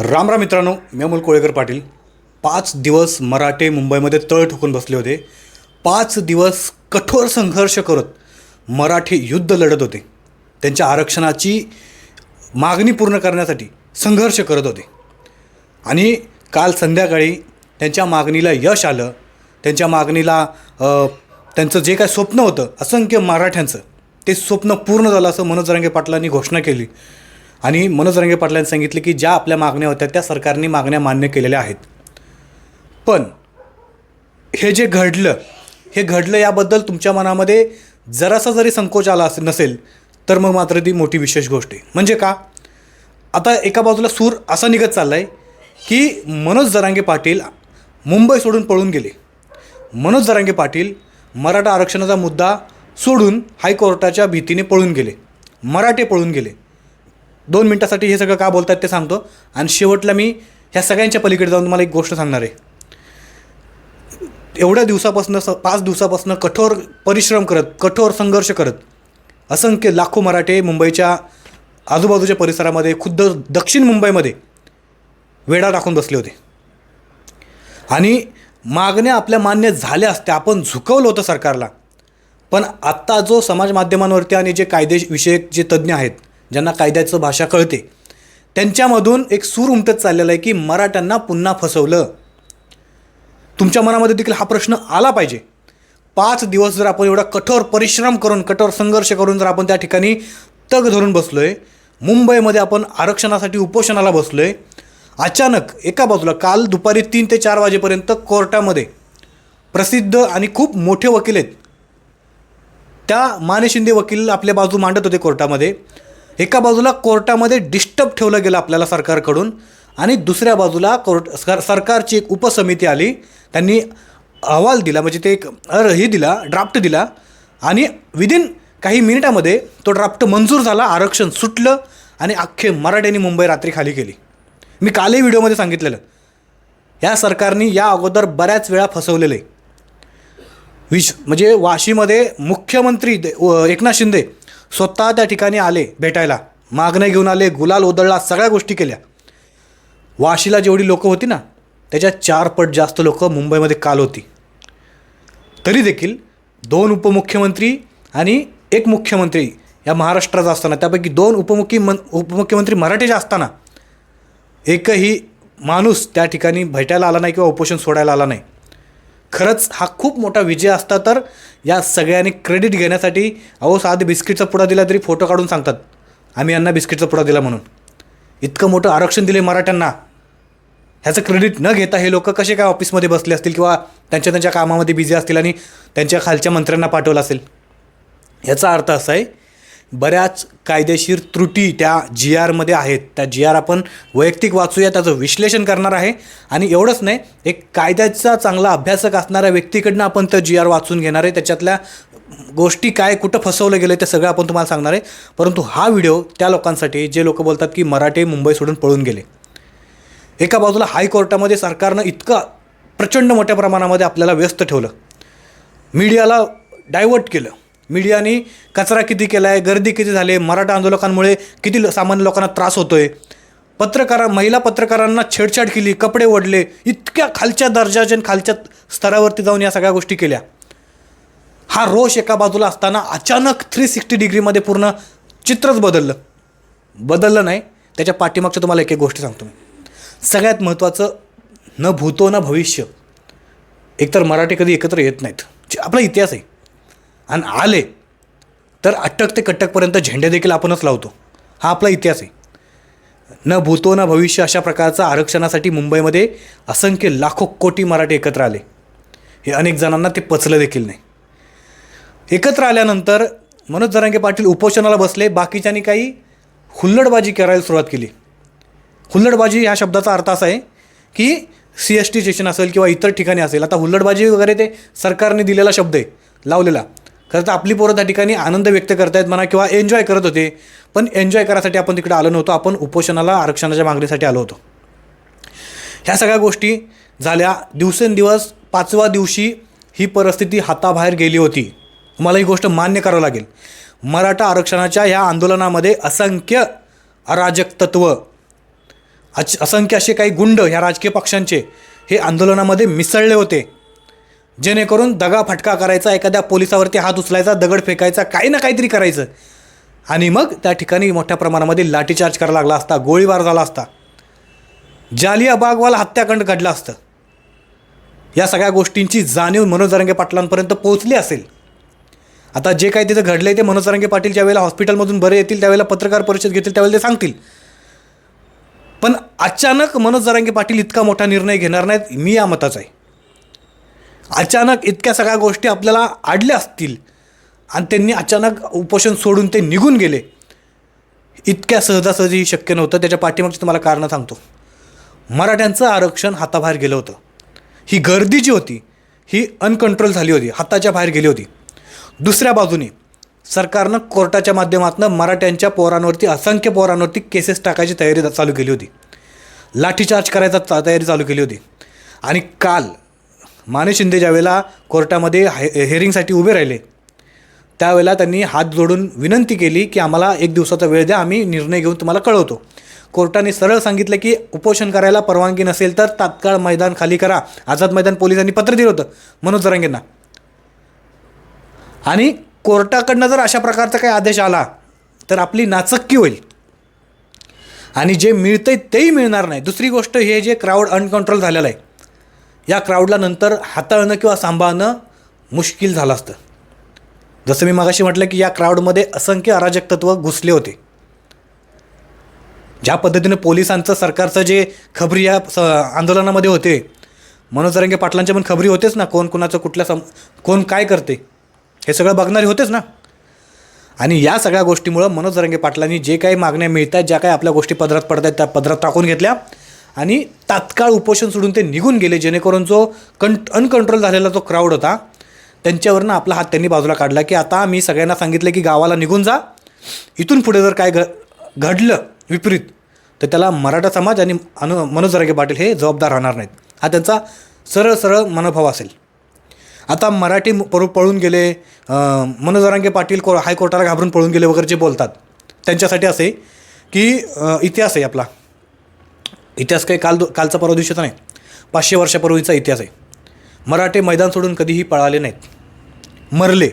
राम राम मित्रांनो मी अमोल कोळेकर पाटील. पाच दिवस मराठे मुंबईमध्ये तळ ठोकून बसले होते. पाच दिवस कठोर संघर्ष करत मराठे युद्ध लढत होते. त्यांच्या आरक्षणाची मागणी पूर्ण करण्यासाठी संघर्ष करत होते. आणि काल संध्याकाळी त्यांच्या मागणीला यश आलं. त्यांच्या मागणीला त्यांचं जे काय स्वप्न होतं असंख्य मराठ्यांचं ते स्वप्न पूर्ण झालं असं मनोज रंगे पाटलांनी घोषणा केली. आणि मनोज रंगे पाटलांनी सांगितले की ज्या आपल्या मागण्या होत्या त्या सरकारने मागण्या मान्य केलेल्या आहेत. पण हे जे घडलं हे घडलं याबद्दल तुमच्या मनामध्ये जरासा जरी संकोच आला असेल नसेल तर मग मात्र ती मोठी विशेष गोष्ट आहे. म्हणजे का? आता एका बाजूला सूर असा निघत चालला आहे की मनोज जरांगे पाटील मुंबई सोडून पळून गेले. मनोज जरांगे पाटील मराठा आरक्षणाचा मुद्दा सोडून हायकोर्टाच्या भीतीने पळून गेले. मराठे पळून गेले. दोन मिनटासाठी हे सगळं का बोलतात ते सांगतो. आणि शेवटला मी ह्या सगळ्यांच्या पलीकडे जाऊन तुम्हाला एक गोष्ट सांगणार आहे. एवढ्या दिवसापासून स पाच दिवसापासून कठोर परिश्रम करत कठोर संघर्ष करत असंख्य लाखो मराठे मुंबईच्या आजूबाजूच्या परिसरामध्ये खुद्द दक्षिण मुंबईमध्ये वेढा टाकून बसले होते. आणि मागण्या आपल्या मान्य झाल्या असत्या आपण झुकवलं होतं सरकारला. पण आत्ता जो समाज माध्यमांवरती आणि जे कायदेविषयक जे तज्ज्ञ आहेत ज्यांना कायद्याचं भाषा कळते. त्यांच्यामधून एक सूर उमटत चाललेला आहे की मराठ्यांना पुन्हा फसवलं. तुमच्या मनामध्ये देखील हा प्रश्न आला पाहिजे. पाच दिवस जर आपण एवढा कठोर परिश्रम करून कठोर संघर्ष करून जर आपण त्या ठिकाणी तग धरून बसलो आहे मुंबईमध्ये आपण आरक्षणासाठी उपोषणाला बसलो आहे अचानक एका बाजूला काल दुपारी तीन ते चार वाजेपर्यंत कोर्टामध्ये प्रसिद्ध आणि खूप मोठे वकील आहेत. त्या माने शिंदे वकील आपल्या बाजू मांडत होते कोर्टामध्ये. एका बाजूला कोर्टामध्ये डिस्टर्ब ठेवलं गेलं आपल्याला सरकारकडून आणि दुसऱ्या बाजूला कोर्ट सर सरकारची एक उपसमिती आली. त्यांनी अहवाल दिला म्हणजे ते एक अर हे दिला ड्राफ्ट दिला आणि विदिन काही मिनिटामध्ये तो ड्राफ्ट मंजूर झाला आरक्षण सुटलं आणि अख्खे मराठ्यांनी मुंबई रात्री खाली केली. मी कालही व्हिडिओमध्ये सांगितलेलं या सरकारने या अगोदर बऱ्याच वेळा फसवलेलं. आहे विश म्हणजे वाशीमध्ये मुख्यमंत्री दे- व- एकनाथ शिंदे स्वतः त्या ठिकाणी आले भेटायला. मागणं घेऊन आले गुलाल उदळला सगळ्या गोष्टी केल्या. वाशीला जेवढी लोकं होती ना त्याच्या चार पट जास्त लोक मुंबईमध्ये काल होती. तरी देखील दोन उपमुख्यमंत्री आणि एक मुख्यमंत्री या महाराष्ट्राचा असताना त्यापैकी दोन उपमुख्य मन उपमुख्यमंत्री मराठीचे असताना एकही माणूस त्या ठिकाणी भेटायला आला नाही किंवा उपोषण सोडायला आला नाही. खरंच हा खूप मोठा विजय असता तर या सगळ्यांनी क्रेडिट घेण्यासाठी अहो साधे बिस्किटचा पुडा दिला तरी फोटो काढून सांगतात. आम्ही यांना बिस्किटचा पुडा दिला म्हणून. इतकं मोठं आरक्षण दिले मराठ्यांना. ह्याचं क्रेडिट न घेता हे लोक कसे काय ऑफिसमध्ये बसले असतील किंवा त्यांच्या त्यांच्या कामामध्ये बिझी असतील आणि त्यांच्या खालच्या मंत्र्यांना पाठवलं असेल? याचा अर्थ असा आहे बऱ्याच कायदेशीर त्रुटी त्या जी आरमध्ये आहेत. त्या जी आर आपण वैयक्तिक वाचूया त्याचं विश्लेषण करणार आहे. आणि एवढंच नाही एक कायद्याचा चांगला अभ्यासक असणाऱ्या व्यक्तीकडनं आपण त्या जी आर वाचून घेणार आहे. त्याच्यातल्या गोष्टी काय कुठं फसवलं गेलं ते सगळं आपण तुम्हाला सांगणार आहे. परंतु हा व्हिडिओ त्या लोकांसाठी जे लोक बोलतात की मराठे मुंबई सोडून पळून गेले. एका बाजूला हायकोर्टामध्ये सरकारनं इतकं प्रचंड मोठ्या प्रमाणामध्ये आपल्याला व्यस्त ठेवलं. मीडियाला डायवर्ट केलं. मीडियाने कचरा किती केला आहे गर्दी किती झाली आहे मराठा आंदोलकांमुळे किती सामान्य लोकांना त्रास होतो आहे पत्रकारा महिला पत्रकारांना छेडछाड केली कपडे ओढले इतक्या खालच्या दर्जाच्या खालच्या स्तरावरती जाऊन या सगळ्या गोष्टी केल्या. हा रोष एका बाजूला असताना अचानक थ्री सिक्स्टी डिग्रीमध्ये पूर्ण चित्रच बदललं. बदललं नाही त्याच्या पाठीमागच्या तुम्हाला एक एक गोष्ट सांगतो मी. सगळ्यात महत्त्वाचं न भूतो न भविष्य. एकतर मराठी कधी एकत्र येत नाहीत. जे आपला इतिहास आहे. आणि आले तर अटक ते कटकपर्यंत झेंडे देखील आपणच लावतो. हा आपला इतिहास आहे. न भूतो न भविष्य अशा प्रकारचा आरक्षणासाठी मुंबईमध्ये असंख्य लाखो कोटी मराठी एकत्र आले. हे अनेक जणांना ते पचलं देखील नाही. एकत्र आल्यानंतर मनोज जरांगे पाटील उपोषणाला बसले बाकीच्यांनी काही हुल्लडबाजी करायला सुरुवात केली. हुल्लडबाजी ह्या शब्दाचा अर्थ असा आहे की सी एस टी स्टेशन असेल किंवा इतर ठिकाणी असेल आता हुल्लडबाजी वगैरे ते सरकारने दिलेला शब्द आहे लावलेला. खरं तर आपली पोरं त्या ठिकाणी आनंद व्यक्त करतायत म्हणा किंवा एन्जॉय करत होते. पण एन्जॉय करायसाठी आपण तिकडे आलो नव्हतो. आपण उपोषणाला आरक्षणाच्या मागणीसाठी आलो होतो. ह्या सगळ्या गोष्टी झाल्या. दिवसेंदिवस पाचव्या दिवशी ही परिस्थिती हाताबाहेर गेली होती. मला ही गोष्ट मान्य करावं लागेल. मराठा आरक्षणाच्या ह्या आंदोलनामध्ये असंख्य अराजक तत्व अच असंख्य असे काही गुंड ह्या राजकीय पक्षांचे हे आंदोलनामध्ये मिसळले होते. जेणेकरून दगा फटका करायचा एखाद्या पोलिसावरती हात उचलायचा दगड फेकायचा काही ना काहीतरी करायचं. आणि मग त्या ठिकाणी मोठ्या प्रमाणामध्ये लाठीचार्ज करायला लागला असता गोळीबार झाला असता. जालिया बागवाला हत्याकांड घडलं असतं. या सगळ्या गोष्टींची जाणीव मनोज जरांगे पाटलांपर्यंत पोहोचली असेल. आता जे काही तिथं घडलं आहे ते मनोज जरांगे पाटील ज्यावेळेला हॉस्पिटलमधून बरे येतील त्यावेळेला पत्रकार परिषद घेतील त्यावेळेला ते सांगतील. पण अचानक मनोज जरांगे पाटील इतका मोठा निर्णय घेणार नाहीत मी या मताचा आहे. अचानक इतक्या सगळ्या गोष्टी आपल्याला आडल्या असतील. आणि त्यांनी अचानक उपोषण सोडून ते निघून गेले. इतक्या सहजासहजी शक्य नव्हतं. त्याच्या पाठीमागची तुम्हाला कारणं सांगतो. मराठ्यांचं आरक्षण हाताबाहेर गेलं होतं. ही गर्दी जी होती ही अनकंट्रोल झाली होती. हाताच्या बाहेर गेली होती. दुसऱ्या बाजूने सरकारनं कोर्टाच्या माध्यमातून मराठ्यांच्या पोरांवरती असंख्य पोरांवरती केसेस टाकायची तयारी चालू केली होती. लाठीचार्ज करायचा चा- तयारी चालू केली होती. आणि काल माने शिंदे ज्यावेळेला कोर्टामध्ये हे हेअरिंगसाठी उभे राहिले त्यावेळेला त्यांनी हात जोडून विनंती केली की आम्हाला एक दिवसाचा वेळ द्या आम्ही निर्णय घेऊन तुम्हाला कळवतो. कोर्टाने सरळ सांगितलं की उपोषण करायला परवानगी नसेल तर तात्काळ मैदान खाली करा. आझाद मैदान पोलिसांनी पत्र दिलं होतं मनोज जरांगेंना. आणि कोर्टाकडनं जर अशा प्रकारचा काही आदेश आला तर आपली नाचक्की होईल. आणि जे मिळतंय तेही मिळणार नाही. दुसरी गोष्ट हे जे क्राऊड अनकंट्रोल झालेलं आहे या क्राऊडला नंतर हाताळणं किंवा सांभाळणं मुश्किल झालं असतं. जसं मी मागाशी म्हटलं की या क्राऊडमध्ये असंख्य अराजक तत्व घुसले होते. ज्या पद्धतीनं पोलिसांचं सरकारचं जे खबरी या स आंदोलनामध्ये होते मनोज रंगे पाटलांच्या पण खबरी होतेच ना कोण कोणाचं कुठल्या सम कोण काय करते हे सगळं बघणारे होतेच ना. आणि या सगळ्या गोष्टीमुळं मनोज रंगे पाटलांनी जे काही मागण्या मिळत आहेत ज्या काही आपल्या गोष्टी पदरात पडत आहेत त्या पदरात टाकून घेतल्या. आणि तात्काळ उपोषण सोडून ते निघून गेले. जेणेकरून जो कं अनकंट्रोल झालेला जो क्राऊड होता त्यांच्यावरनं आपला हात त्यांनी बाजूला काढला की आता मी सगळ्यांना सांगितलं की गावाला निघून जा. इथून पुढे जर काय घ घडलं विपरीत तर त्याला मराठा समाज आणि अनु मनोज रागे पाटील हे जबाबदार राहणार नाहीत. हा त्यांचा सरळ सरळ मनोभाव असेल. आता मराठी पळू पळून गेले मनोजरांगे मनोज पाटील को हायकोर्टाला घाबरून पळून गेले वगैरे जे बोलतात त्यांच्यासाठी असे आहे की इतिहास आहे आपला. इतिहास काही काल कालचा परवा दिवशीचा नाही. पाचशे वर्षापूर्वीचा इतिहास आहे. मराठे मैदान सोडून कधीही पळाले नाहीत. मरले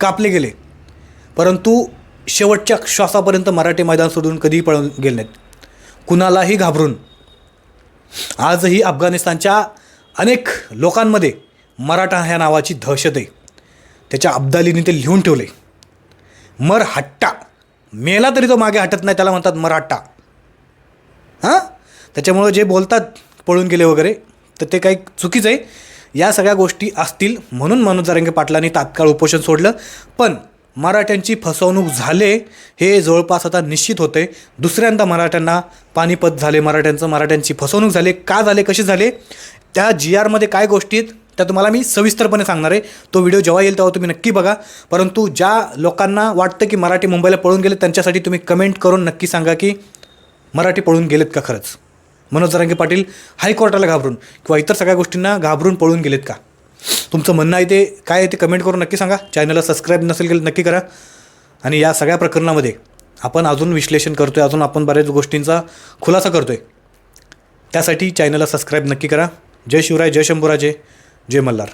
कापले गेले. परंतु शेवटच्या श्वासापर्यंत मराठे मैदान सोडून कधीही पळून गेले नाहीत. कुणालाही घाबरून. आजही अफगाणिस्तानच्या अनेक लोकांमध्ये मराठा ह्या नावाची दहशत आहे. त्याच्या अब्दालीने ते लिहून ठेवले. मर हट्टा. मेला तरी तो मागे हटत नाही त्याला म्हणतात मराठा. हां? त्याच्यामुळं जे बोलतात पळून गेले वगैरे तर ते काही चुकीचं आहे. या सगळ्या गोष्टी असतील म्हणून मनोज जरांगे पाटलांनी तात्काळ उपोषण सोडलं. पण मराठ्यांची फसवणूक झाले हे जवळपास आता निश्चित होते दुसऱ्यांदा मराठ्यांना पानिपत झाले मराठ्यांचं मराठ्यांची फसवणूक झाले. का झाले कसे झाले? त्या जी आरमध्ये काय गोष्टी आहेत त्या तुम्हाला मी सविस्तरपणे सांगणार आहे. तो व्हिडिओ जेव्हा येईल तेव्हा तुम्ही नक्की बघा. परंतु ज्या लोकांना वाटतं की मराठी मुंबईला पळून गेले त्यांच्यासाठी तुम्ही कमेंट करून नक्की सांगा की मराठी पळून गेलेत का खरंच? मनोज जरांगे पाटील हायकोर्टाला घाबरून किंवा इतर सगळ्या गोष्टींना घाबरून पळून गेलेत का? तुमचं म्हणणं आहे ते काय आहे ते कमेंट करून नक्की सांगा. चॅनलला सबस्क्राईब नसेल केलं नक्की करा. आणि या सगळ्या प्रकरणामध्ये आपण अजून विश्लेषण करतो आहे अजून आपण बऱ्याच गोष्टींचा खुलासा करतो आहे त्यासाठी चॅनलला सबस्क्राईब नक्की करा. जय शिवराय जय शंभूराजे जय मल्हार.